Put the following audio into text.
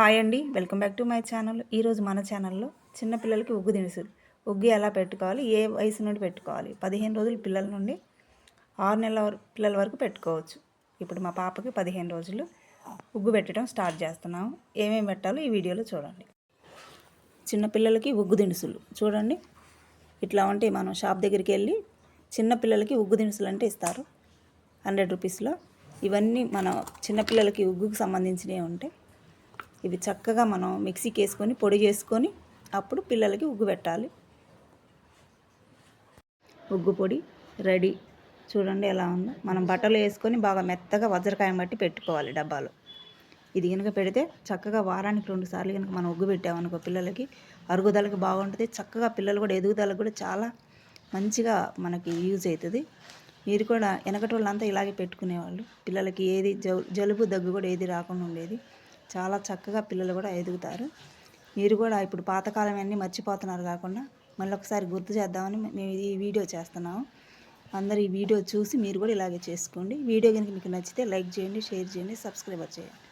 Hi అండి. Welcome back to my channel. ఈరోజు మన ఛానల్లో చిన్నపిల్లలకి ఉగ్గు దినుసులు. ఉగ్గు ఎలా పెట్టుకోవాలి? ఏ వయసు నుండి పెట్టుకోవాలి? పదిహేను రోజులు పిల్లల నుండి ఆరు నెలల పిల్లల వరకు పెట్టుకోవచ్చు. ఇప్పుడు మా పాపకి పదిహేను రోజులు ఉగ్గు పెట్టడం స్టార్ట్ చేస్తున్నాము. ఏమేమి పెట్టాలో ఈ వీడియోలో చూడండి. చిన్నపిల్లలకి ఉగ్గు దినుసులు. చూడండి. ఇట్లా ఉంటే మనం షాప్ దగ్గరికి వెళ్ళి చిన్నపిల్లలకి ఉగ్గు దినుసులు అంటే ఇస్తారు. హండ్రెడ్ రూపీస్లో. ఇవన్నీ మన చిన్నపిల్లలకి ఉగ్గుకు సంబంధించినవి ఉంటాయి ఇవి చక్కగా మనం మిక్సీకి వేసుకొని పొడి చేసుకొని అప్పుడు పిల్లలకి ఉగ్గు పెట్టాలి. ఉగ్గు పొడి రెడీ. చూడండి ఎలా ఉందో. మనం బట్టలు వేసుకొని బాగా మెత్తగా వజ్రకాయం బట్టి పెట్టుకోవాలి డబ్బాలో. ఇది కనుక పెడితే చక్కగా వారానికి రెండు సార్లు కనుక మనం ఉగ్గు పెట్టామనుకో పిల్లలకి అరుగుదలకి బాగుంటుంది. చక్కగా పిల్లలు కూడా ఎదుగుదలకు కూడా చాలా మంచిగా మనకి యూజ్ అవుతుంది మీరు కూడా వెనకటి వాళ్ళంతా ఇలాగే పెట్టుకునేవాళ్ళు. పిల్లలకి ఏది జలుబు దగ్గు కూడా ఏది రాకుండా ఉండేది. చాలా చక్కగా పిల్లలు కూడా ఎదుగుతారు. మీరు కూడా ఇప్పుడు పాతకాలం అన్నీ మర్చిపోతున్నారు కాకుండా మళ్ళీ ఒకసారి గుర్తు చేద్దామని మేము ఈ వీడియో చేస్తున్నాము. అందరు ఈ వీడియో చూసి మీరు కూడా ఇలాగే చేసుకోండి. వీడియో కనుక మీకు నచ్చితే లైక్ చేయండి షేర్ చేయండి సబ్స్క్రైబర్ చేయండి.